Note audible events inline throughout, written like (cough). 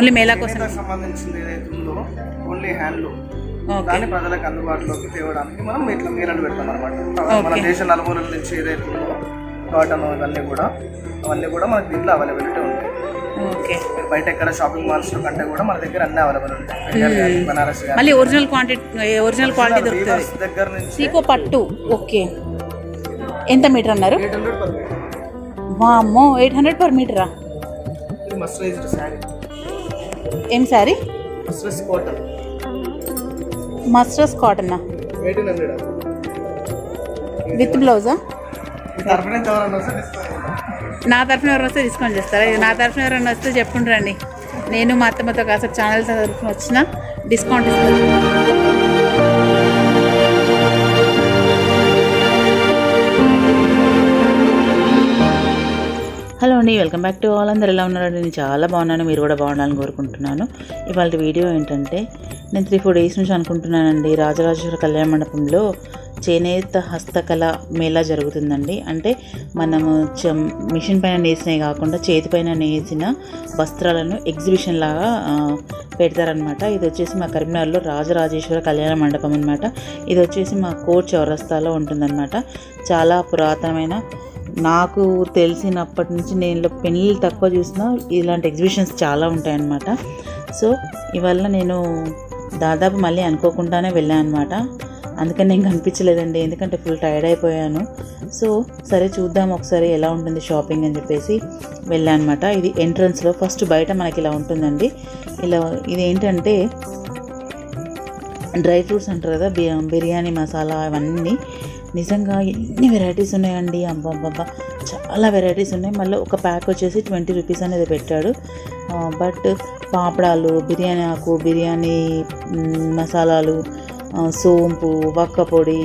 Only Mela కోసం. సంబంధించింది ఏదైతే ఉందో ఓన్లీ హ్యాండ్లూమ్ దాన్ని ప్రజలకు అందుబాటులోకి తేవడానికి మనం ఇట్లా మీలను పెడతాం అనమాట మన దేశ నలుమూలల నుంచి ఏదైతే ఉందో కాటన్ ఇవన్నీ కూడా అవన్నీ కూడా మనకి దీంట్లో అవైలబిలిటీ ఉంటాయి ఓకే. బయట ఎక్కడ షాపింగ్ మాల్స్ కంటే కూడా మన దగ్గర అన్ని అవైలబుల్ ఉంటాయి. బనారస్ మళ్ళీ ఒరిజినల్ క్వాంటిటీ ఒరిజినల్ క్వాలిటీ దొరుకుతుంది. దగ్గర నుంచి సీకో పట్టు. ఓకే. ఎంత మీటర్ అన్నారు? వామ్మో ఎయిట్ హండ్రెడ్ పర్ మీటరా? మస్టరైజ్డ్ శారీ ఏం సారీ కాటన్ మస్టర్స్ హండ్రెడ్ విత్ బ్లౌజా. నా తరఫున ఎవరైనా వస్తే డిస్కౌంట్ చేస్తారా? నా తరఫున ఎవరైనా వస్తే చెప్పుకుంటారండి నేను మా అత్తమ్మతో కాసేపు ఛానల్ తరఫున వచ్చిన డిస్కౌంట్ ఇస్తాను. అండి వెల్కమ్ బ్యాక్ టు ఆల్. అందరు ఎలా ఉన్నారండి? నేను చాలా బాగున్నాను మీరు కూడా బాగుండాలని కోరుకుంటున్నాను. ఇవాళ వీడియో ఏంటంటే నేను త్రీ ఫోర్ డేస్ నుంచి అనుకుంటున్నానండి రాజరాజేశ్వర కళ్యాణ మండపంలో చేనేత హస్తకళ మేళా జరుగుతుందండి. అంటే మనము చ మిషన్ పైన నేసినవి కాకుండా చేతి పైన నేసిన వస్త్రాలను ఎగ్జిబిషన్ లాగా పెడతారనమాట ఇది వచ్చేసి మా కరీంనగర్లో రాజరాజేశ్వర కళ్యాణ మండపం అనమాట ఇది వచ్చేసి మా కోర్ చౌరస్తాలో ఉంటుందన్నమాట. చాలా పురాతనమైన నాకు తెలిసినప్పటి నుంచి నేను పెళ్ళిళ్ళు తక్కువ చూసినా ఇలాంటి ఎగ్జిబిషన్స్ చాలా ఉంటాయన్నమాట. సో ఇవల్ల నేను దాదాపు మళ్ళీ అనుకోకుండానే వెళ్ళాను అనమాట అందుకని నేను కనిపించలేదండి. ఎందుకంటే ఫుల్ టైర్డ్ అయిపోయాను. సో సరే చూద్దాం ఒకసారి ఎలా ఉంటుంది షాపింగ్ అని చెప్పేసి వెళ్ళాను అనమాట ఇది ఎంట్రన్స్లో ఫస్ట్ బయట మనకి ఇలా ఉంటుందండి. ఇలా ఇది ఏంటంటే డ్రై ఫ్రూట్స్ అంటారు కదా బి- బిర్యానీ మసాలా అవన్నీ నిజంగా ఎన్ని వెరైటీస్ ఉన్నాయండి? అబ్బాబ్బా చాలా వెరైటీస్ ఉన్నాయి. మళ్ళీ ఒక ప్యాక్ వచ్చేసి ట్వంటీ రూపీస్ అనేది పెట్టాడు. బట్ పాపడాలు బిర్యానీ ఆకు బిర్యానీ మసాలాలు సోంపు వక్క పొడి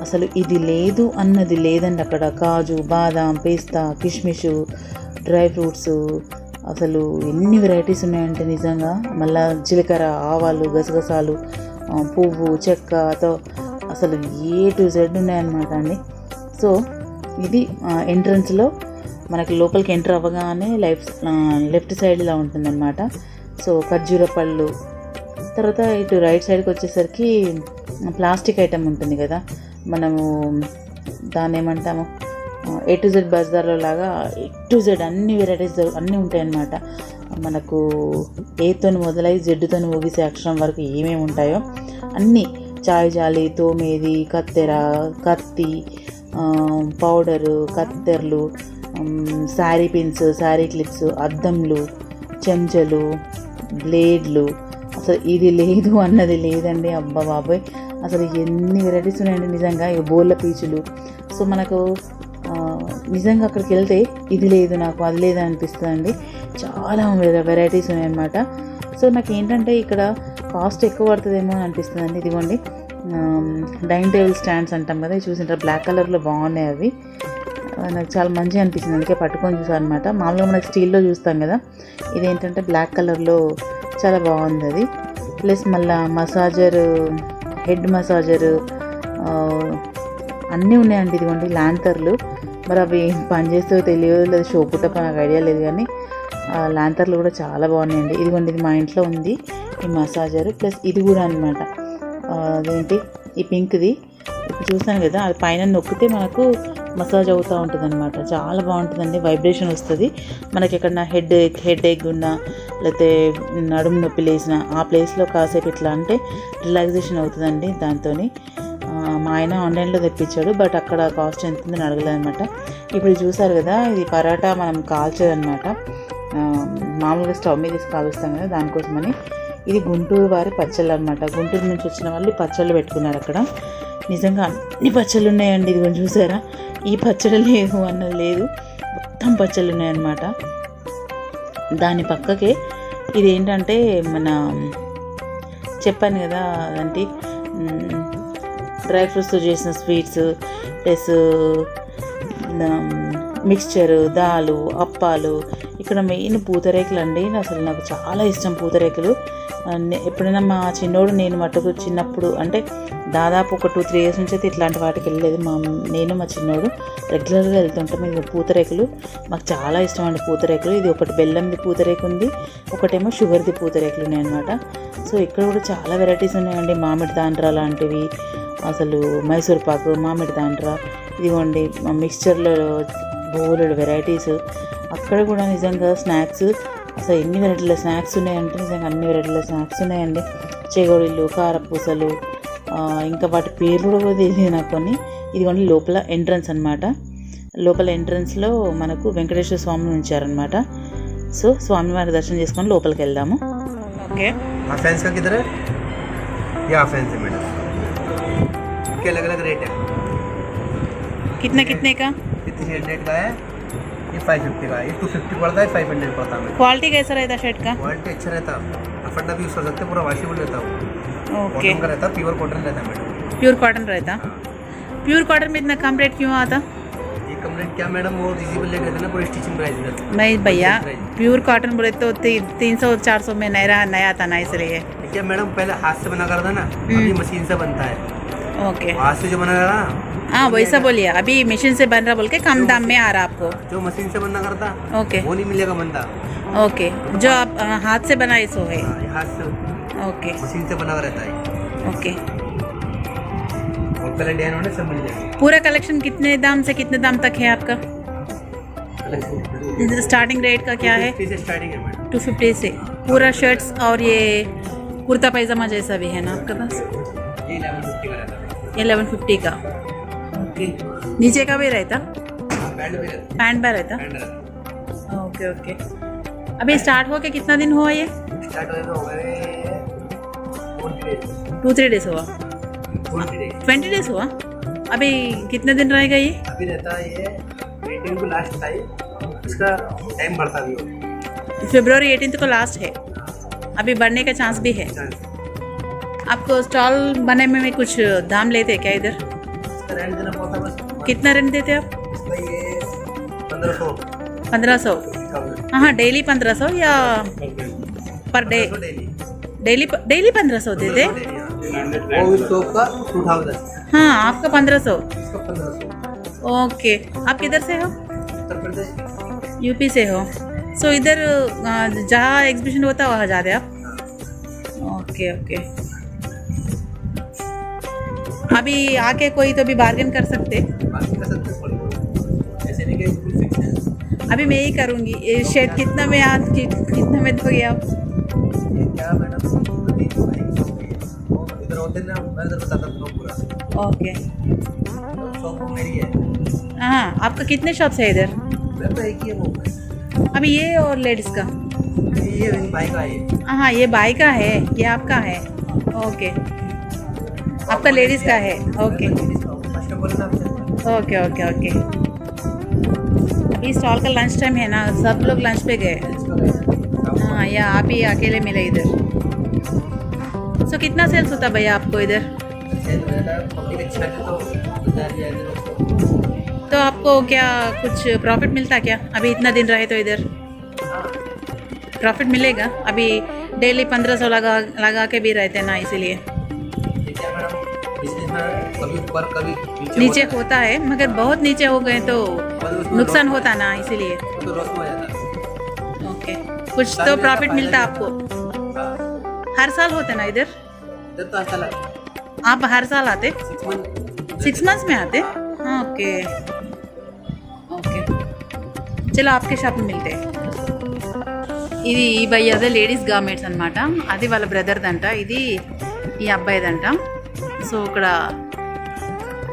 అసలు ఇది లేదు అన్నది లేదండి అక్కడ. కాజు బాదాం పిస్తా కిష్మిష్ డ్రై ఫ్రూట్స్ అసలు ఎన్ని వెరైటీస్ ఉన్నాయంటే నిజంగా. మళ్ళా జీలకర్ర ఆవాలు గసగసాలు పువ్వు చెక్కతో అసలు ఏ టు జెడ్ ఉన్నాయన్నమాట అండి. సో ఇది ఎంట్రన్స్లో మనకి లోపలికి ఎంటర్ అవ్వగానే లైఫ్ లెఫ్ట్ సైడ్ ఇలా ఉంటుందన్నమాట. సో ఖర్జూర పళ్ళు తర్వాత ఇటు రైట్ సైడ్కి వచ్చేసరికి ప్లాస్టిక్ ఐటెం ఉంటుంది కదా. మనము దాన్ని ఏమంటాము ఏ టు జెడ్ బజార్లో లాగా ఏ టు జెడ్ అన్ని వెరైటీస్ అన్నీ ఉంటాయన్నమాట. మనకు ఏతో మొదలై జెడ్తో ముగిసే అక్షరం వరకు ఏమేమి ఉంటాయో అన్నీ చాయ్ జాలి తోమేది కత్తెర కత్తి పౌడరు కత్తెరలు శారీ పిన్స్ శారీ క్లిప్స్ అద్దంలు చెంచలు బ్లేడ్లు. అసలు ఇది లేదు (laughs) అన్నది లేదండి. అబ్బా బాబాయ్. అసలు ఎన్ని వెరైటీస్ ఉన్నాయండి నిజంగా. ఈ బోర్ల పీచులు. సో మనకు నిజంగా అక్కడికి వెళ్తే ఇది లేదు నాకు అది లేదు అనిపిస్తుందండి. చాలా వెరైటీస్ ఉన్నాయన్నమాట. సో నాకు ఏంటంటే ఇక్కడ కాస్ట్ ఎక్కువ పడుతుందేమో అని అండి ఇదిగోండి. డైనింగ్ టేబుల్ స్టాండ్స్ అంటాం కదా ఇవి చూసింటారు. బ్లాక్ కలర్లో బాగున్నాయి అవి. నాకు చాలా మంచిగా అనిపించింది అందుకే పట్టుకొని చూసాను అనమాట మామూలుగా మనకి స్టీల్లో చూస్తాం కదా ఇదేంటంటే బ్లాక్ కలర్లో చాలా బాగుంది అది. ప్లస్ మళ్ళా మసాజర్ హెడ్ మసాజర్ అన్నీ ఉన్నాయండి ఇదిగోండి ల్యాంతర్లు మరి అవి పనిచేస్తే తెలియదు లేదు షో పుట్టప్ప నాకు ఐడియా లేదు కానీ ఆ ల్యాంతర్లు కూడా చాలా బాగున్నాయండి. ఇదిగోండి ఇది మా ఇంట్లో ఉంది. ఈ మసాజర్ ప్లస్ ఇది కూడా అనమాట అదేంటి? ఈ పింక్ది. ఇప్పుడు చూసాను కదా అది పైన నొక్కితే మనకు మసాజ్ అవుతూ ఉంటుంది అనమాట చాలా బాగుంటుందండి వైబ్రేషన్ వస్తుంది. మనకి ఎక్కడన్నా హెడ్ హెడ్ ఎగ్ ఉన్నా లేకపోతే నడుము నొప్పి లేచినా ఆ ప్లేస్లో కాసేపు ఇట్లా అంటే రిలాక్సేషన్ అవుతుందండి దాంతో మా ఆయన ఆన్లైన్లో తెప్పించాడు బట్ అక్కడ కాస్ట్ ఎంత ఉందని అడగలేదు అనమాట ఇప్పుడు చూసారు కదా ఇది పరాటా మనం కాల్చేదనమాట మామూలుగా స్టవ్ మీద వేసి కాలుస్తాం కదా దానికోసమని. ఇది గుంటూరు వారి పచ్చళ్ళు అనమాట గుంటూరు నుంచి వచ్చిన వాళ్ళు పచ్చళ్ళు పెట్టుకున్నారు అక్కడ. నిజంగా అన్ని పచ్చళ్ళు ఉన్నాయండి ఇది కొంచెం చూసారా? ఈ పచ్చడి లేదు అన్నది లేదు. మొత్తం పచ్చళ్ళు ఉన్నాయన్నమాట. దాని పక్కకే ఇది ఏంటంటే మన చెప్పాను కదా అదంటే డ్రై ఫ్రూట్స్తో చేసిన స్వీట్స్ ప్లస్ మిక్స్చరు దాలు అప్పాలు ఇక్కడ మెయిన్ పూతరేకులు అండి అసలు నాకు చాలా ఇష్టం పూతరేకులు. ఎప్పుడైనా మా చిన్నోడు నేను మట్టుకు చిన్నప్పుడు అంటే దాదాపు ఒక టూ త్రీ ఇయర్స్ నుంచి అయితే ఇట్లాంటి వాటికి వెళ్ళలేదు మా నేను మా చిన్నోడు. రెగ్యులర్గా వెళ్తుంటాం. ఇవి పూతరేకులు మాకు చాలా ఇష్టం అండి పూతరేకులు. ఇది ఒకటి బెల్లంది పూతరేకు ఉంది ఒకటేమో షుగర్ది పూతరేకులు ఉన్నాయి అనమాట సో ఇక్కడ కూడా చాలా వెరైటీస్ ఉన్నాయండి. మామిడి దాండ్ర లాంటివి అసలు మైసూర్ పాకు మామిడి దాండ్ర ఇదిగోండి మిక్స్చర్లో బోలెడు వెరైటీస్. అక్కడ కూడా నిజంగా స్నాక్స్ అసలు ఎన్ని వెరైటీల స్నాక్స్ ఉన్నాయంటే నిజంగా అన్ని వెరైటీల స్నాక్స్ ఉన్నాయండి చెగోడీలు కారపూసలు ఆ, ఇంకా వాటి పేర్లు కూడా తెలియదు నాకు కొన్ని ఇదిగోండి లోపల ఎంట్రన్స్ అన్నమాట లోపల ఎంట్రన్స్లో మనకు వెంకటేశ్వర స్వామిని ఉంచారనమాట సో స్వామివారి దర్శనం చేసుకొని లోపలికి వెళ్దాము ఓకే हाँ फैंस का किधर है ये हाँ फैंस है मैडम इसके अलग अलग रेट है कितने कितने का ये थ्री हंड्रेड का है ये फाइव फिफ्टी का। ये टू फिफ्टी पड़ता है फाइव हंड्रेड पड़ता है। क्वालिटी कैसा रहता शर्ट का? क्वालिटी अच्छा रहता। है अफंडा भी यूज़ कर सकते पूरा वॉशेबल रहता। है वो ओके का रहता प्योर कॉटन रहता है मैडम प्योर कॉटन रहता। प्योर कॉटन में इतना कम रेट क्यों आता? ये कम रेट क्या मैडम वो रिजीबल ले गए ना पूरी स्टिचिंग प्राइस नहीं भैया प्योर कॉटन बोले तो तीन सौ चार सौ में नया नया था ना इसलिए देखिए मैडम पहले हाथ से बना कर था ना अभी मशीन से बनता है। ओके हाथ से जो बना रहा? हाँ वैसा बोलिए। अभी मशीन से बन रहा बोल के कम दाम में आ रहा आपको। जो मशीन से बनना करता ओके वो नहीं मिलेगा बंदा ओके जो आप हाथ से बनाए सो है। हाँ, हाथ से। ओके मशीन से बना रहता है। ओके सब मिल जाएगा। पूरा कलेक्शन कितने दाम से कितने दाम तक है आपका? स्टार्टिंग रेट का क्या है? है टू फिफ्टी से। पूरा शर्ट्स और ये कुर्ता पैजामा जैसा भी है ना आपके पास? ये इलेवन फिफ्टी का। एलेवन फिफ्टी का ओके नीचे का भी रहता? हाँ, पैंट भी रहता। पर रहता? है पैंट रहता। है ओके ओके अभी स्टार्ट हो के कितना दिन हुआ ये? हो टू थ्री डेज़ हुआ। ट्वेंटी डेज़ हुआ? अभी कितने दिन रहेगा ये? अभी रहता है ये एटीन को लास्ट टाइम इसका टाइम बढ़ता भी हो। फेब्रुवरी एटीन को लास्ट है। अभी बढ़ने का चांस भी है। आपको स्टॉल बने में भी कुछ दाम लेते हैं क्या इधर? रेंट देना पड़ता बस। कितना रेंट देते आप? पंद्रह सौ। सौ। हाँ। डेली पंद्रह सौ या पर डे डेली डेली पंद्रह सौ देते थाउज़ेंड हाँ। आपका पंद्रह सौ। ओके आप किधर से हो? यूपी से हो। सो इधर जहाँ एग्जीबिशन होता है वहाँ जाते हैं आप? ओके ओके अभी आके कोई तो भी बार्गेन कर सकते। अभी मैं यही करूँगी। शेड कितना में आज कि, कितना में दोगे आप। ओके हाँ आपका कितने शॉप्स है इधर? अभी ये और लेडीज़ का। ये बाई का है। हाँ ये बाई का है ये आपका है। ओके आपका लेडीज़ का है? ओके ओके ओके ओके अभी स्टॉल का लंच टाइम है ना? सब लोग लंच पे गए? हाँ या आप ही अकेले मिले इधर? सो कितना सेल्स होता भैया आपको इधर? तो आपको क्या कुछ प्रॉफिट मिलता क्या? अभी इतना दिन रहे तो इधर? प्रॉफिट मिलेगा? अभी डेली पंद्रह सौ लगा लगा के भी रहते ना, इसीलिए। ऊपर कभी नीचे नीचे होता होता है मगर बहुत नीचे हो गए तो है। नुकसान होता ना इसीलिए तो लॉस में हो जाता है ओके कुछ तो प्रॉफिट मिलता आपको हाँ, हर साल होते ना इधर इधर तो अच्छा लगा आप हर साल आते सिक्स मंथ सिक्स मंथ्स में आते हाँ ओके ఓకే చలో ఆప్కే షాప్ మిల్తే ఇది ఈ భయ్యాదే లేడీస్ గార్మెంట్స్ అనమాట అది వాళ్ళ బ్రదర్దంట ఇది ఈ అబ్బాయిదంట సో ఇక్కడ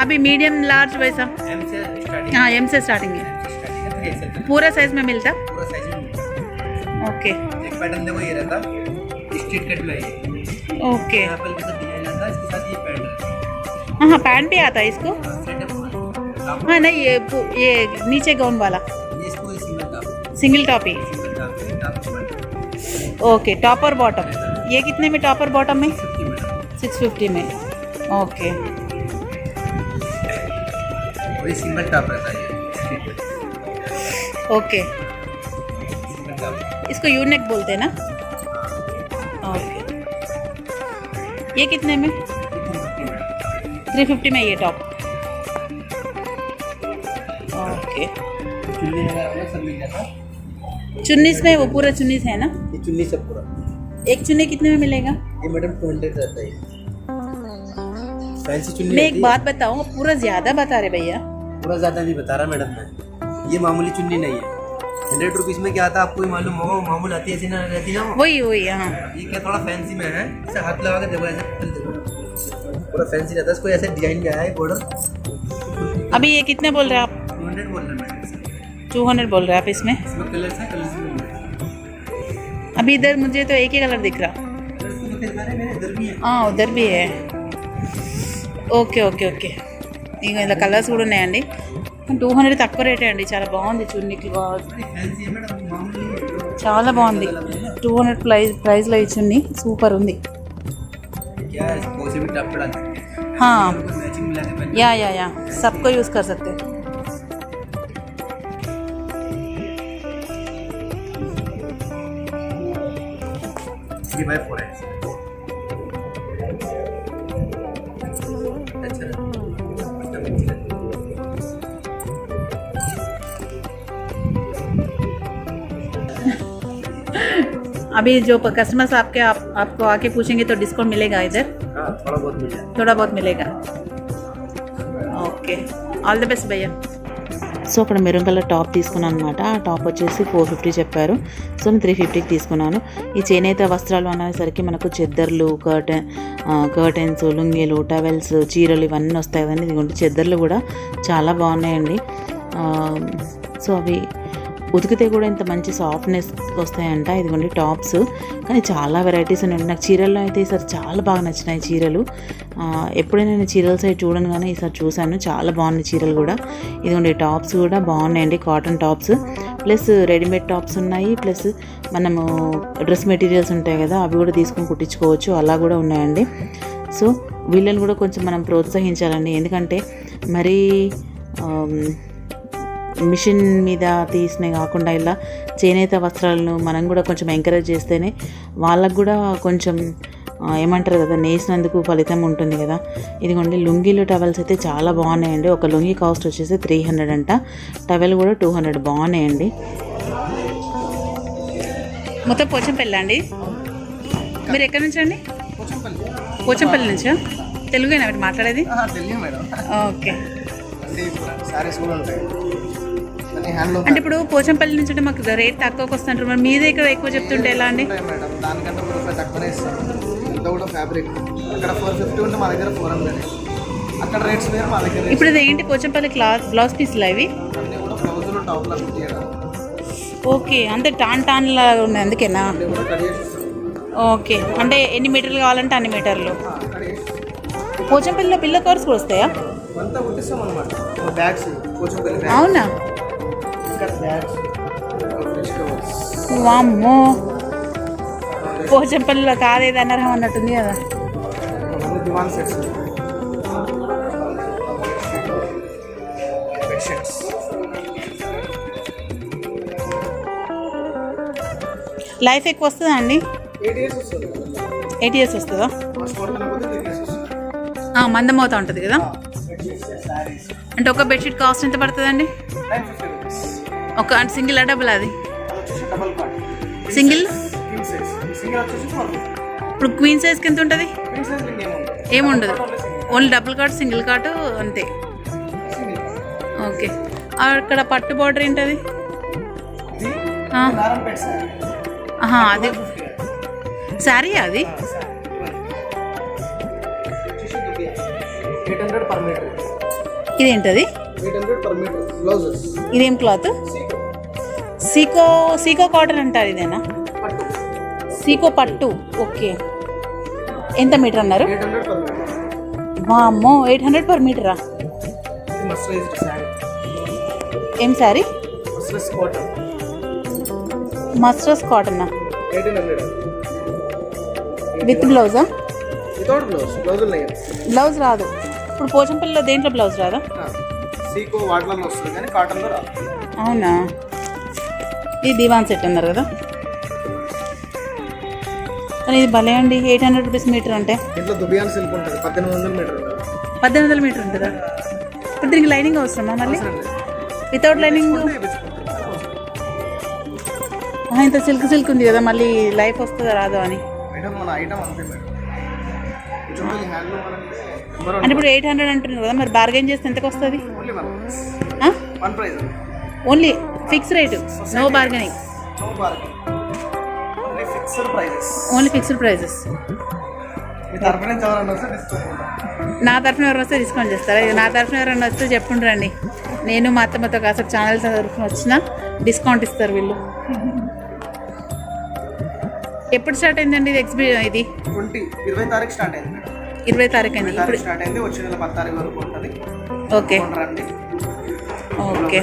अभी मीडियम लार्ज वैसा। हाँ एम से स्टार्टिंग है। पूरा साइज़ में मिलता। ओके ओके हाँ हाँ पैंट भी आता है इसको। हाँ नहीं, ये ये नीचे गाउन वाला। सिंगल टॉप ही। ओके टॉप और बॉटम ये कितने में टॉप और बॉटम में? सिक्स फिफ्टी में। ओके और ये सिंगल टॉप रहता है। ओके। इसको यूनेक बोलते हैं ना? ओके। ये कितने में? थ्री फिफ्टी में ये टॉप ओके। है चुन्नीस में वो पूरा चुन्नीस है ना? ये चुन्नी सब पूरा। एक चुन्नी कितने में मिलेगा? ये मैडम टू हंड्रेड रहता है। फ़ाइल से चुन्नी मैं एक बात बताऊँ पूरा ज़्यादा बता रहे भैया। पूरा ज़्यादा नहीं बता रहा मैडम मैं। ये मामूली चुन्नी नहीं है। हंड्रेड रुपीज़ में क्या आता आपको मालूम होगा वो मामूल आती है ना रहती ना वो? वही वही हाँ। ये क्या थोड़ा फैंसी में है? इसे हाथ लगा के देखो ऐसे पूरा फैंसी रहता है इसको ऐसे डिज़ाइन में आया है बॉर्डर अभी ये कितने बोल रहे हैं आप? टू हंड्रेड बोल रहे हैं टू हंड्रेड बोल रहे हैं आप इसमें। इसमें कलर्स है कलर्स भी अभी इधर मुझे तो एक ही कलर दिख रहा। तो हाँ उधर भी है। ఓకే ఓకే ఓకే ఇంకా ఇలా కలర్స్ కూడా ఉన్నాయండి టూ హండ్రెడ్ తక్కువ రేటే అండి చాలా బాగుంది చున్నీకి बड़ी फैंसी है मैडम मामूली जो చాలా బాగుంది టూ హండ్రెడ్ ప్రైస్ ప్రైస్లో ఈ చున్నీ సూపర్ ఉంది क्या है इसको से भी टप पड़ा सकते हैं హా, मैचिंग मिला के पहन యా యా యా सबको यूज़ कर सकते हैं अभी जो कस्टमर्स आपके आप, आपको आके पूछेंगे तो डिस्काउंट मिलेगा इधर हाँ थोड़ा बहुत मिल जाए थोड़ा बहुत मिलेगा ఓకే ఆల్ ది బెస్ట్ భయ్యా సో అక్కడ మెరూన్ కలర్ టాప్ తీసుకున్నాను అనమాట ఆ టాప్ వచ్చేసి ఫోర్ ఫిఫ్టీ చెప్పారు సో నేను త్రీ ఫిఫ్టీకి తీసుకున్నాను ఈ చేనేత వస్త్రాలు అనేసరికి మనకు చెద్దర్లు కర్టెన్ కర్టెన్స్ లుంగీలు టవెల్స్ చీరలు ఇవన్నీ వస్తాయి కదండి ఇదిగోండి చెద్దర్లు కూడా చాలా బాగున్నాయండి ఆ, సో అవి ఉతికితే కూడా ఇంత మంచి సాఫ్ట్నెస్ వస్తాయంట. ఇదిగోండి టాప్స్ కానీ చాలా వెరైటీస్ ఉన్నాయి. నాకు చీరల్లో అయితే ఈసారి చాలా బాగా నచ్చినాయి చీరలు. ఎప్పుడైనా నేను చీరల సైడ్ చూడను కానీ ఈసారి చూశాను. చాలా బాగున్నాయి చీరలు కూడా. ఇదిగోండి టాప్స్ కూడా బాగున్నాయండి. Cotton tops plus readymade tops ఉన్నాయి. ప్లస్ మనము డ్రెస్ మెటీరియల్స్ ఉంటాయి కదా అవి కూడా తీసుకొని కుట్టించుకోవచ్చు. అలా కూడా ఉన్నాయండి. సో వీళ్ళని కూడా కొంచెం మనం ప్రోత్సహించాలండి. ఎందుకంటే మరీ మిషన్ మీద తీసినవి కాకుండా ఇలా చేనేత వస్త్రాలను మనం కూడా కొంచెం ఎంకరేజ్ చేస్తేనే వాళ్ళకు కూడా కొంచెం ఏమంటారు కదా నేసినందుకు ఫలితం ఉంటుంది కదా. ఇదిగోండి లుంగీలు టవల్స్ అయితే చాలా బాగున్నాయండి. ఒక లుంగీ కాస్ట్ వచ్చేసి త్రీ హండ్రెడ్ అంట. టవల్ కూడా టూ హండ్రెడ్ బాగున్నాయండి. మొత్తం పోచంపల్లి అండి? మీరు ఎక్కడి నుంచి అండి? పోచంపల్లి నుంచా? తెలుగేనా మీరు మాట్లాడేది? ఓకే. అంటే ఇప్పుడు పోచంపల్లి నుంచి అంటే మాకు రేట్ తక్కువకి వస్తుంటారు. మరి మీదే ఇక్కడ ఎక్కువ చెప్తుంటే ఎలా అండి? ఉంటాయి మేడం. దానికంటే ఒక రూపాయి తక్కువనే ఇస్తాం ఇంత కూడా ఫ్యాబ్రిక్ అక్కడ ఫోర్ ఫిఫ్టీ ఉంటే మా దగ్గర ఫోర్ హండ్రెడ్ అక్కడ రేట్స్ వేరు మా దగ్గర ఇప్పుడు ఇది ఏంటి పోచంపల్లి క్లాత్ బ్లౌజ్ పీస్లు అవి అన్నీ కూడా బ్లౌజులు టాప్లు అన్నీ తీయడం. ఓకే. అంతే టాన్ టాన్ లాగా ఉన్నాయి అందుకేనా? ఓకే. అంటే ఎన్ని మీటర్లు కావాలంటే అన్ని మీటర్లు. పోచంపల్లిలో పిల్ల కవర్స్ కూడా వస్తాయా? అవునా? వామ్మో పోచంపల్లిలో కాదేది అనర్హం అన్నట్టుంది కదా. లైఫ్ ఎక్కువ వస్తుందా అండి? ఎయిట్ ఇయర్స్ వస్తుంది? ఎయిట్ ఇయర్స్ వస్తుందా ఫస్ట్ కొడుతున్న కొద్ది త్రీ ఇయర్స్ వస్తుంది ఆ, మందం అవుతా ఉంటుంది కదా. అంటే ఒక బెడ్షీట్ కాస్ట్ ఎంత పడుతుందండి? ఒక సింగిల్ డబుల్ అది? సింగిల్? ఇప్పుడు క్వీన్ సైజ్కి ఎంత ఉంటుంది ఏముండదు. Only double card single card అంతే. ఓకే. అక్కడ పట్టు బార్డర్ ఏంటది? అది. శారీ అది? ఇదేంటది? ఇదేం క్లాత్ సీకో సీకో కాటన్ అంటారు ఇదేనా? సీకో పట్టు ఓకే. ఎంత మీటర్ అన్నారు? మా అమ్మో ఎయిట్ హండ్రెడ్ పర్ మీటరా? ఏం సారీ కాటన్ మస్టర్స్ హండ్రెడ్. విత్ బ్లౌజా? బ్లౌజ్ రాదు. ఇప్పుడు పోచంపల్లిలో దేంట్లో బ్లౌజ్ రాదా? సీకో వాటిలలో వస్తుంది కానీ కాటన్లో రాదు. అవునా? ఇది దివాన్ సెట్ అన్నారు కదా. కానీ ఇది భలే అండి ఎయిట్ హండ్రెడ్ రూపీస్ మీటర్ అంటే. దీంట్లో దుబియాన్ సిల్క్ ఉంటుంది పద్దెనిమిది వందల మీటర్ ఉంటుంది. పద్దెనిమిది వందల మీటర్ ఉంటుందా? ఇప్పుడు దీనికి లైనింగ్ అవసరమా మళ్ళీ? వితౌట్ లైనింగ్ ఇంత సిల్క్ సిల్క్ ఉంది కదా మళ్ళీ లైఫ్ వస్తుందా రాదో అని. అంటే ఇప్పుడు ఎయిట్ హండ్రెడ్ అంటున్నారు కదా మరి బార్గెన్ చేస్తే ఎంతకు వస్తుంది? Only fix rate. No bargaining only fixed prices నా తరఫున ఎవరైనా వస్తే డిస్కౌంట్ చేస్తారా? నా తరఫున ఎవరైనా వస్తే చెప్పుండ్రండి నేను మా అత్తమ్మతో కాసేపు ఛానల్ తరఫున వచ్చిన డిస్కౌంట్ ఇస్తారు వీళ్ళు. ఎప్పుడు స్టార్ట్ అయిందండి ఇది ఎక్స్బి ఇది? ఇరవై తారీఖు స్టార్ట్ అయింది. ఇరవై తారీఖు ఇప్పుడు తారీఖు స్టార్ట్ అయింది. వచ్చే నెల పది తారీఖు వరకు ఉంటుంది. ఓకే. ఓకే.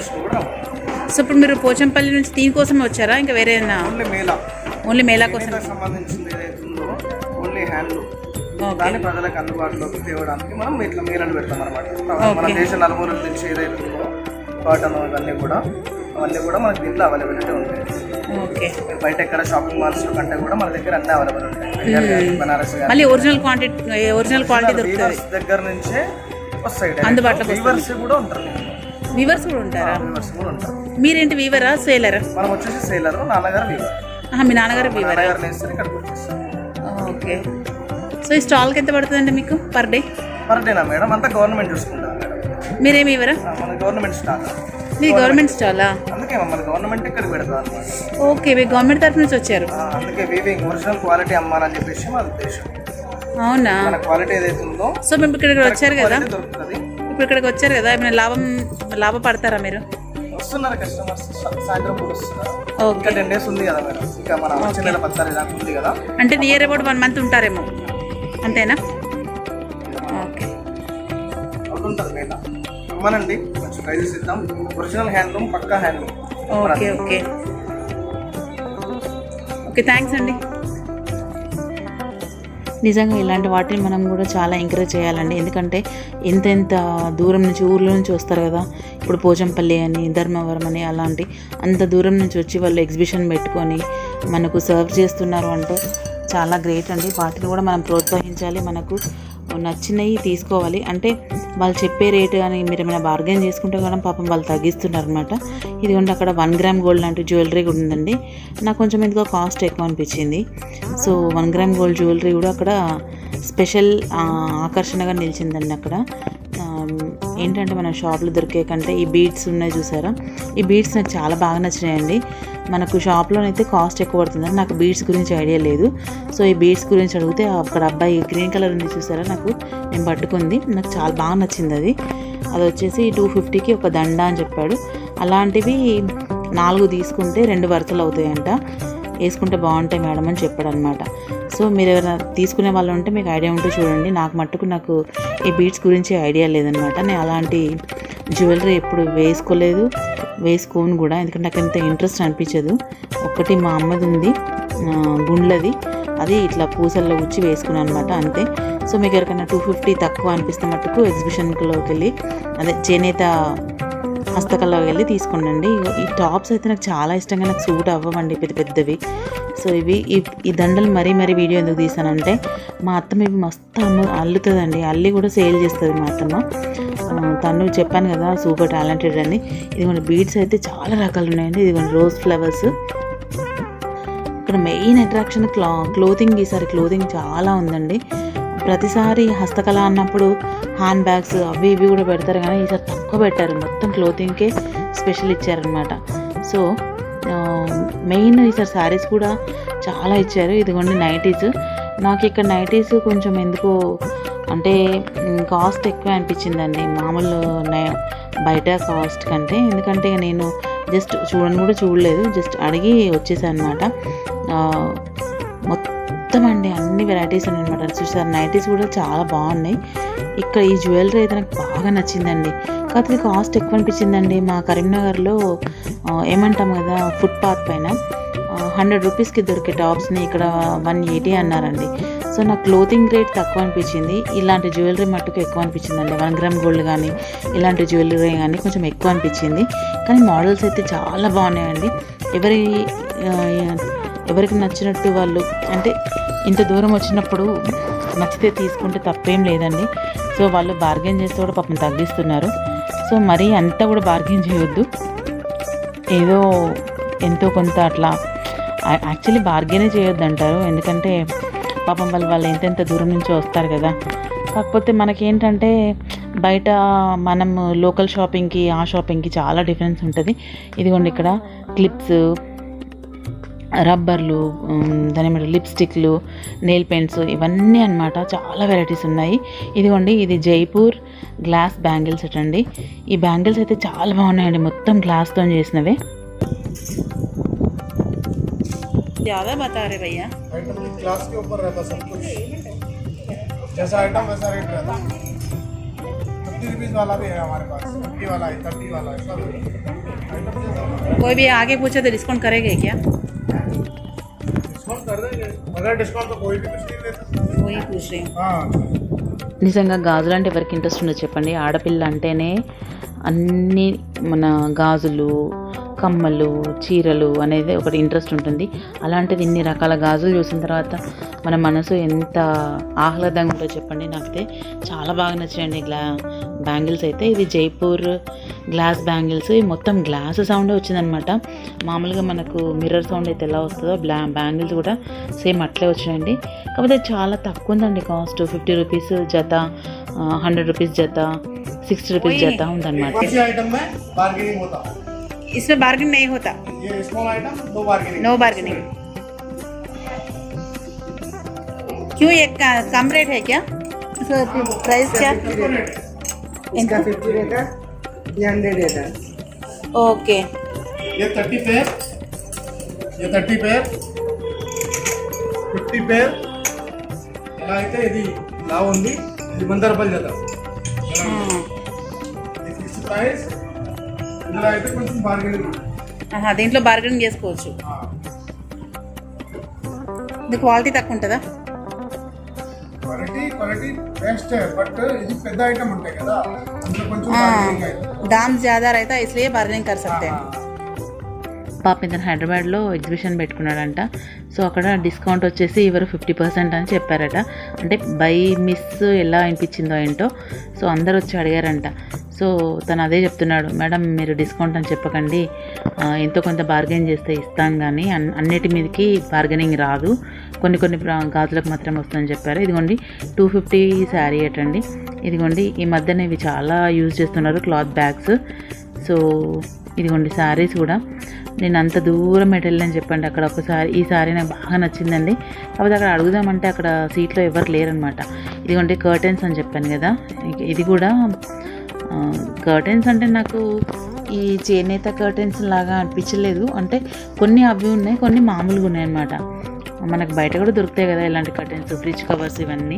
సో ఇప్పుడు మీరు పోచంపల్లి నుంచి దీనికోసమే వచ్చారా? ఇంకా వేరే ఓన్లీ మేళా. ఓన్లీ మేళా కోసం సంబంధించింది ఏదైతే ఉందో ఓన్లీ హ్యాండ్లూమ్ దాన్ని ప్రజలకు అందుబాటులోకి తేవడానికి మనం ఇట్లా మీరలు పెడతాం అనమాట మన దేశ నలుమూలల నుంచి ఏదైతే ఉందో కాటన్ ఇవన్నీ కూడా అవన్నీ కూడా మనకి దీంట్లో అవైలబిలిటీ ఉంటాయి. ఓకే. బయట ఎక్కడ షాపింగ్ మాల్స్ కంటే కూడా మన దగ్గర అన్ని అవైలబుల్ ఉంటాయి. బనారస్ మళ్ళీ ఒరిజినల్ క్వాంటిటీ ఒరిజినల్ క్వాలిటీ దొరుకుతుంది. దగ్గర నుంచే వస్తాయి అందుబాటులోకి వీవర్స్ కూడా ఉంటారు వీవర్స్ కూడా ఉంటారా? వీవర్స్ కూడా ఉంటారు. మీరేంటి వీవరా సేలరా మనం వచ్చేసి సేలర్ నాన్నగారు వీవర్. మీ నాన్నగారు వీవరా? నాన్నగారు నేస్తారు ఇక్కడికి వచ్చేస్తారు ఓకే. సో ఈ స్టాల్కి ఎంత పడుతుందండి మీకు పర్ డే పర్ డేనా మేడం? అంతా గవర్నమెంట్ చూసుకుంటారు మేడం. మీరేమి ఇవ్వరా మన గవర్నమెంట్ స్టాక్ మీ గవర్నమెంట్ స్టాలా అందుకే మన గవర్నమెంట్ అనమాట ఓకే మీ గవర్నమెంట్ తరఫు నుంచి వచ్చారు. ఆ, అందుకే వీవింగ్ ఒరిజినల్ క్వాలిటీ అమ్మాలని చెప్పేసి మా ఉద్దేశం. అవునా? మన క్వాలిటీ ఏదైతే ఉందో సో మేము ఇక్కడికి వచ్చారు కదా? quality దొరుకుతుంది. ఇప్పుడు ఇక్కడికి వచ్చారు కదా? ఏమైనా లాభం లాభపడతారా మీరు? వస్తున్నారు కస్టమర్స్ సాయంత్రం వస్తున్నారు. ఇంకా టెన్ డేస్ ఉంది కదా మేడం. ఇంకా మన వచ్చే నెల పది తారీఖు దాకా ఉంది కదా. అంటే నియర్ అబౌట్ వన్ మంత్ ఉంటారేమో. అంతేనా? ఓకే. మేడం. అమ్మనండి కొంచెం ప్రైజెస్ ఇద్దాం. ఒరిజినల్ హ్యాండ్లూమ్ పక్కా handloom okay okay. Okay thanks అండి. నిజంగా ఇలాంటి వాటిని మనం కూడా చాలా ఎంకరేజ్ చేయాలండి. ఎందుకంటే ఎంత ఎంత దూరం నుంచి ఊర్లో నుంచి వస్తారు కదా. ఇప్పుడు పోచంపల్లి అని ధర్మవరం అని అలాంటి అంత దూరం నుంచి వచ్చి వాళ్ళు ఎగ్జిబిషన్ పెట్టుకొని మనకు సర్వ్ చేస్తున్నారు అంటే చాలా గ్రేట్ అండి. వాటిని కూడా మనం ప్రోత్సహించాలి మనకు నచ్చినవి తీసుకోవాలి. అంటే వాళ్ళు చెప్పే రేటు కానీ మీరు ఏమైనా బార్గెన్ చేసుకుంటే కూడా పాపం వాళ్ళు తగ్గిస్తున్నారు అనమాట ఇదిగోండి అక్కడ వన్ గ్రామ్ గోల్డ్ లాంటి జ్యువెలరీ కూడా ఉందండి. నాకు కొంచెం ఎందుకో కాస్ట్ ఎక్కువ అనిపించింది. So one gram gold jewellery కూడా అక్కడ స్పెషల్ ఆకర్షణగా నిలిచిందండి అక్కడ. ఏంటంటే మన షాప్లో దొరికే కంటే ఈ బీడ్స్ ఉన్నాయి చూసారా? ఈ బీడ్స్ నాకు చాలా బాగా నచ్చినాయండి. మనకు షాప్లోనైతే కాస్ట్ ఎక్కువ పడుతుందని నాకు బీడ్స్ గురించి ఐడియా లేదు. సో ఈ బీడ్స్ గురించి అడిగితే అక్కడ అబ్బాయి గ్రీన్ కలర్ ఉంది చూసారా? నాకు నేను పట్టుకుంది. నాకు చాలా బాగా నచ్చింది అది. అది వచ్చేసి టూ ఫిఫ్టీకి ఒక దండ అని చెప్పాడు. అలాంటివి నాలుగు తీసుకుంటే రెండు వరుసలు అవుతాయంట. వేసుకుంటే బాగుంటాయి మేడం అని చెప్పాడు అనమాట సో మీరు ఎవరైనా తీసుకునే వాళ్ళు ఉంటే మీకు ఐడియా ఉంటే చూడండి. నాకు మట్టుకు నాకు ఈ బీట్స్ గురించి ఐడియా లేదనమాట. నేను అలాంటి జ్యువెలరీ ఎప్పుడు వేసుకోలేదు. వేసుకోను కూడా. ఎందుకంటే నాకు అంత ఇంట్రెస్ట్ అనిపించదు. ఒకటి మా అమ్మది ఉంది. గుండ్లది. అది ఇట్లా పూసల్లో ఉచ్చి వేసుకున్నాను అనమాట. అంతే. సో మీకు ఎవరికైనా టూ ఫిఫ్టీ తక్కువ అనిపిస్తే మట్టుకు ఎగ్జిబిషన్లోకి వెళ్ళి అదే చేనేత హస్తకళలో వెళ్ళి తీసుకోండి ఈ టాప్స్ అయితే నాకు చాలా ఇష్టంగా నాకు సూట్ అవ్వవండి పెద్ద పెద్దవి. సో ఇవి ఈ ఈ దండలు మరీ మరీ వీడియో ఎందుకు తీసానంటే మా అత్తమ్మ ఇవి మస్తు అమ్ము అల్లుతుందండి. అల్లి కూడా సేల్ చేస్తుంది మా అత్తమ్మ. తను చెప్పాను కదా సూపర్ టాలెంటెడ్ అని. ఇదిగోండి బీడ్స్ అయితే చాలా రకాలు ఉన్నాయండి. ఇదిగోండి రోజ్ ఫ్లవర్స్. ఇక్కడ మెయిన్ అట్రాక్షన్ క్లా క్లోతింగ్ ఈసారి క్లోతింగ్ చాలా ఉందండి. ప్రతిసారి హస్తకళ అన్నప్పుడు హ్యాండ్ బ్యాగ్స్ అవి ఇవి కూడా పెడతారు కానీ ఈసారి తక్కువ పెట్టారు. మొత్తం క్లోతింగ్కే స్పెషల్ ఇచ్చారనమాట సో మెయిన్ ఈసారి శారీస్ కూడా చాలా ఇచ్చారు. ఇదిగోండి నైటీస్ నాకు ఇక్కడ నైటీస్ కొంచెం ఎందుకు అంటే కాస్ట్ ఎక్కువ అనిపించిందండి. మామూలు నై- బయట కాస్ట్ కంటే. ఎందుకంటే నేను జస్ట్ చూడని కూడా చూడలేదు. జస్ట్ అడిగి వచ్చేసాను అనమాట మొత్తం అండి అన్ని వెరైటీస్ ఉన్నాయన్నమాట చూసారు? నైటీస్ కూడా చాలా బాగున్నాయి. ఇక్కడ ఈ జ్యువెలరీ అయితే నాకు బాగా నచ్చిందండి. కాకపోతే కాస్ట్ ఎక్కువ అనిపించిందండి. మా కరీంనగర్లో ఏమంటాం కదా ఫుట్పాత్ పైన హండ్రెడ్ రూపీస్కి దొరికే టాప్స్ని ఇక్కడ వన్ ఎయిటీ అన్నారండి. సో నాకు క్లోతింగ్ రేట్ తక్కువ అనిపించింది. ఇలాంటి జ్యువెలరీ మట్టుకు ఎక్కువ అనిపించిందండి. వన్ గ్రామ్ గోల్డ్ కానీ ఇలాంటి జ్యువెలరీ కానీ కొంచెం ఎక్కువ అనిపించింది. కానీ మోడల్స్ అయితే చాలా బాగున్నాయండి. ఎవరి ఎవరికి నచ్చినట్టు వాళ్ళు అంటే ఇంత దూరం వచ్చినప్పుడు నచ్చితే తీసుకుంటే తప్పేం లేదండి. సో వాళ్ళు బార్గెన్ చేస్తే కూడా పాపం తగ్గిస్తున్నారు. సో మరీ అంతా కూడా బార్గెన్ చేయొద్దు. ఏదో ఎంతో కొంత అట్లా యాక్చువల్లీ బార్గెనే చేయొద్దు అంటారు. ఎందుకంటే పాపం వాళ్ళు వాళ్ళు ఎంతెంత దూరం నుంచి వస్తారు కదా. కాకపోతే మనకేంటంటే బయట మనం లోకల్ షాపింగ్కి ఆ షాపింగ్కి చాలా డిఫరెన్స్ ఉంటుంది. ఇదిగోండి ఇక్కడ క్లిప్స్ రబ్బర్లు ఉమ్, దాని ఏమంటారు లిప్స్టిక్లు నెయిల్ పెన్స్ ఇవన్నీ అన్నమాట చాలా వెరైటీస్ ఉన్నాయి ఇదిగోండి ఇది జైపూర్ గ్లాస్ బ్యాంగిల్స్ అండి ఈ బ్యాంగిల్స్ అయితే చాలా బాగున్నాయండి మొత్తం గ్లాస్తో చేసినవే ज़्यादा बता रहे भैया आइटम क्लास के ऊपर रहता सब कुछ जैसा आइटम वैसा रेट रहता फिफ्टी रुपीज़ वाला भी है हमारे पास फिफ्टी वाला है थर्टी वाला है सब आइटम जैसा कोई भी आगे पूछे तो डिस्काउंट करेंगे क्या నిజంగా గాజులు అంటే ఎవరికి ఇంట్రెస్ట్ ఉండదు చెప్పండి. ఆడపిల్ల అంటేనే అన్ని మన గాజులు కమ్మలు చీరలు అనేది ఒకటి ఇంట్రెస్ట్ ఉంటుంది అలాంటిది ఇన్ని రకాల గాజులు చూసిన తర్వాత మన మనసు ఎంత ఆహ్లాదంగా ఉంటుందో చెప్పండి నాకైతే చాలా బాగా నచ్చాయండి గ్లా బ్యాంగిల్స్ అయితే ఇది జైపూర్ గ్లాస్ బ్యాంగిల్స్ ఇవి మొత్తం గ్లాస్ సౌండ్ వచ్చిందనమాట మామూలుగా మనకు మిర్రర్ సౌండ్ అయితే ఎలా వస్తుందో బ్లా బ్యాంగిల్స్ కూడా సేమ్ అట్లే వచ్చాయండి కాకపోతే చాలా తక్కువ ఉందండి కాస్ట్ ఫిఫ్టీ రూపీస్ జత హండ్రెడ్ రూపీస్ జత సిక్స్టీ రూపీస్ జత ఉందన్నమాట इसमें बार्गेन नहीं होता। ये small item no bargaining no bargaining क्यों ये कम रेट है क्या? प्राइस क्या? इनका फिफ्टी रेट है। ये हंड्रेड रेट है। ओके ये थर्टी पेयर ये थर्टी पेयर फिफ्टी పేర్ ఇలా అయితే ఇది లావు ఉంది ఇది వంద రూపాయలు చేద్దాం ఇది ఫిక్స్ ప్రైస్ దీంట్లో బార్గెనింగ్ చేసుకోవచ్చు. ఇది క్వాలిటీ తక్కువ ఉంటుందా? డామ్స్ జ్యాదా రైతా ఇస్లే బార్గెనింగ్ కర్ పాప ఇతను హైదరాబాద్లో ఎగ్జిబిషన్ పెట్టుకున్నాడంట. సో అక్కడ డిస్కౌంట్ వచ్చేసి ఇవరు ఫిఫ్టీ పర్సెంట్ అని చెప్పారట. అంటే బై మిస్ ఎలా అనిపించిందో ఏంటో. సో అందరు వచ్చి అడిగారంట. సో తను అదే చెప్తున్నాడు మేడం మీరు డిస్కౌంట్ అని చెప్పకండి. ఎంతో కొంత బార్గెన్ చేస్తే ఇస్తాం కానీ అన్- అన్నిటి మీదకి బార్గెనింగ్ రాదు. కొన్ని కొన్ని గాజులకు మాత్రం వస్తుందని చెప్పారు. ఇదిగోండి టూ ఫిఫ్టీ శారీ అటండి. ఇదిగోండి ఈ మధ్యన ఇవి చాలా యూజ్ చేస్తున్నారు క్లాత్ బ్యాగ్స్ సో ఇదిగోండి శారీస్ కూడా. నేను అంత దూరం ఎటు వెళ్ళని చెప్పండి. అక్కడ ఒకసారి ఈ సారీ నాకు బాగా నచ్చిందండి. కాకపోతే అక్కడ అడుగుదామంటే అక్కడ సీట్లో ఎవరు లేరనమాట. ఇదిగోండి కర్టెన్స్ అని చెప్పాను కదా. ఇది కూడా కర్టెన్స్ అంటే నాకు ఈ చేనేత కర్టెన్స్ లాగా అనిపించలేదు. అంటే కొన్ని అవి ఉన్నాయి కొన్ని మామూలుగా ఉన్నాయి అనమాట మనకు బయట కూడా దొరుకుతాయి కదా ఇలాంటి కర్టెన్స్ ఫ్రిడ్జ్ కవర్స్ ఇవన్నీ.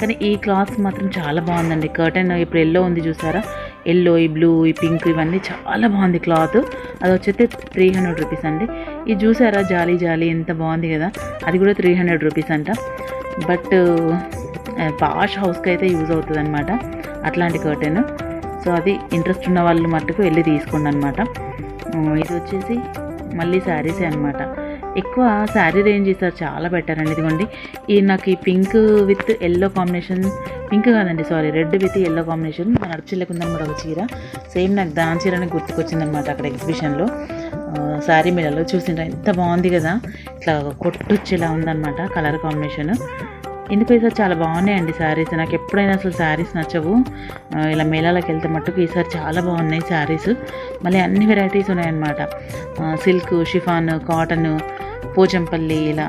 కానీ ఈ క్లాత్ మాత్రం చాలా బాగుందండి. కర్టెన్ ఇప్పుడు ఎల్లో ఉంది చూసారా? ఎల్లో ఈ బ్లూ ఈ పింక్ ఇవన్నీ చాలా బాగుంది క్లాత్. అది వచ్చేస్తే త్రీ హండ్రెడ్ రూపీస్ అండి. ఇది చూసారా? జాలీ జాలీ ఎంత బాగుంది కదా? అది కూడా త్రీ హండ్రెడ్ రూపీస్ అంట. బట్ పాష్ హౌస్కి అయితే యూజ్ అవుతుంది అనమాట అట్లాంటి కర్టెన్ సో అది ఇంట్రెస్ట్ ఉన్న వాళ్ళు మట్టుకు వెళ్ళి తీసుకోండి అనమాట ఇది వచ్చేసి మళ్ళీ శారీసే అనమాట ఎక్కువ శారీ రేంజ్ ఇస్తారు చాలా బెటర్ అండి. ఇదిగోండి. ఈ నాకు ఈ pink with yellow combination pink కాదండి sorry red with yellow combination మన అడచిల్లకుందని ఒక చీర. సేమ్ నాకు దాని చీరని గుర్తుకొచ్చింది అనమాట అక్కడ ఎగ్జిబిషన్లో శారీ మీడలో చూసిండ్రా ఎంత బాగుంది కదా. ఇట్లా కొట్టొచ్చేలా ఉందన్నమాట కలర్ కాంబినేషన్ ఎందుకు ఈసారి చాలా బాగున్నాయండి శారీస్. నాకు ఎప్పుడైనా అసలు శారీస్ నచ్చవు. ఇలా మేళాలకు వెళ్తే మట్టుకు ఈసారి చాలా బాగున్నాయి శారీస్. మళ్ళీ అన్ని వెరైటీస్ ఉన్నాయన్నమాట. సిల్క్ షిఫాన్ కాటన్ పోచంపల్లి ఇలా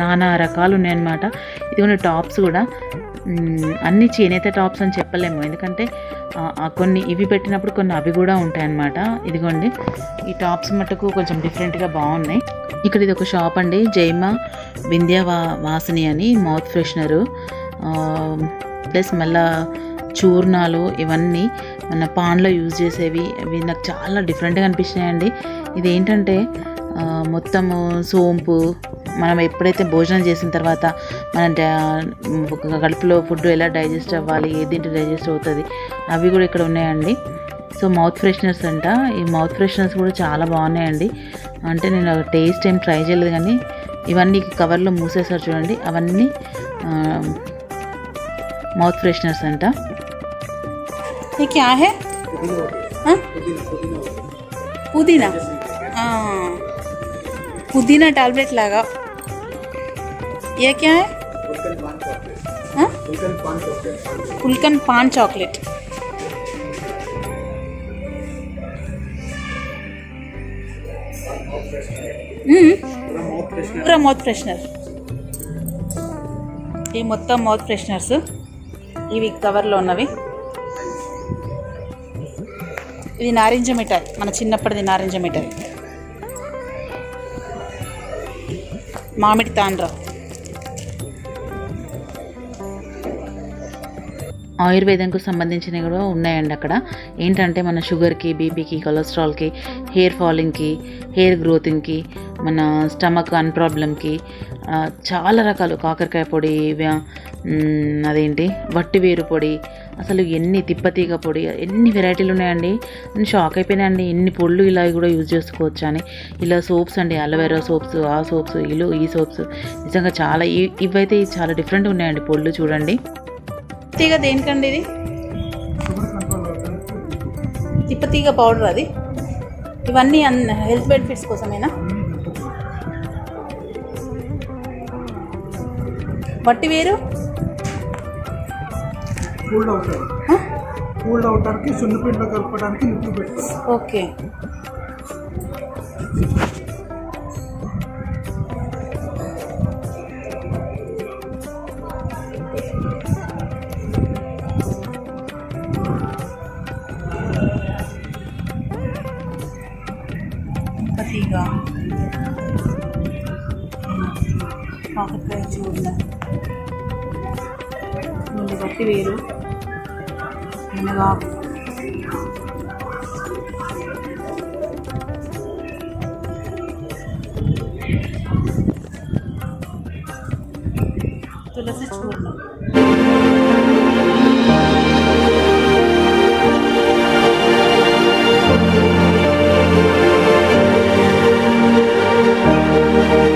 నానా రకాలు ఉన్నాయన్నమాట. ఇది కొన్ని టాప్స్ కూడా. అన్ని చేనేత టాప్స్ అని చెప్పలేము. ఎందుకంటే కొన్ని ఇవి పెట్టినప్పుడు కొన్ని అవి కూడా ఉంటాయి అన్నమాట ఇదిగోండి ఈ టాప్స్ మటుకు కొంచెం డిఫరెంట్గా బాగున్నాయి. ఇక్కడ ఇది ఒక షాప్ అండి. జైమా వింధ్యా వా వాసిని అని మౌత్ ఫ్రెషనరు. ప్లస్ మళ్ళా చూర్ణాలు ఇవన్నీ మన పాన్లో యూజ్ చేసేవి. అవి నాకు చాలా డిఫరెంట్గా అనిపించినాయండి. ఇది ఏంటంటే మొత్తము సోంపు మనం ఎప్పుడైతే భోజనం చేసిన తర్వాత మన కడుపులో ఫుడ్ ఎలా డైజెస్ట్ అవ్వాలి ఏదేంటి డైజెస్ట్ అవుతుంది అవి కూడా ఇక్కడ ఉన్నాయండి. సో మౌత్ ఫ్రెషనర్స్ అంట. ఈ మౌత్ ఫ్రెషనర్స్ కూడా చాలా బాగున్నాయండి. అంటే నేను టేస్ట్ ఏం ట్రై చేయలేదు కానీ ఇవన్నీ కవర్లో మూసేసారు చూడండి. అవన్నీ మౌత్ ఫ్రెషనర్స్ అంట. పుదీనా. పుదీనా టాబ్లెట్ లాగా. ఏకే పుల్కన్ పాన్ చాక్లెట్. పూరా మౌత్ ఫ్రెషనర్. ఈ మొత్తం మౌత్ ఫ్రెషనర్స్ ఇవి కవర్లో ఉన్నవి. ఇది నారింజ మిఠాయి మన చిన్నప్పటిది నారింజ మిఠాయి. మామిడి తాండ్ర. ఆయుర్వేదంకు సంబంధించినవి కూడా ఉన్నాయండి అక్కడ. ఏంటంటే మన షుగర్కి బీపీకి కొలెస్ట్రాల్కి హెయిర్ ఫాలింగ్కి హెయిర్ గ్రోతింగ్కి మన స్టమక్ అన్ ప్రాబ్లంకి చాలా రకాలు. కాకరకాయ పొడి అదేంటి? వట్టి వేరు పొడి అసలు ఎన్ని తిప్పతీగ పొడి ఎన్ని వెరైటీలు ఉన్నాయండి. నేను షాక్ అయిపోయినాయండి ఎన్ని పొళ్ళు ఇలా కూడా యూజ్ చేసుకోవచ్చు అని. ఇలా సోప్స్ అండి అలోవెరా సోప్స్ ఆ సోప్స్ ఇలు ఈ సోప్స్. నిజంగా చాలా ఇవైతే చాలా డిఫరెంట్ ఉన్నాయండి పొళ్ళు చూడండి. తీగ దేనికండి ఇది? తిప్పతీగ పౌడర్ అది. ఇవన్నీ అన్ హెల్త్ బెనిఫిట్స్ కోసమేనా? వట్టి వేరు? కూల్డ్ అవుతారు కూల్డ్ అవటానికి సున్నిపిండిలో కలపడానికి నిప్పు పెట్టారు ఓకే పతిగా కాకరకాయ చూడ ముందు బట్టి వేరు మునగాకు తులసి చూర్ణం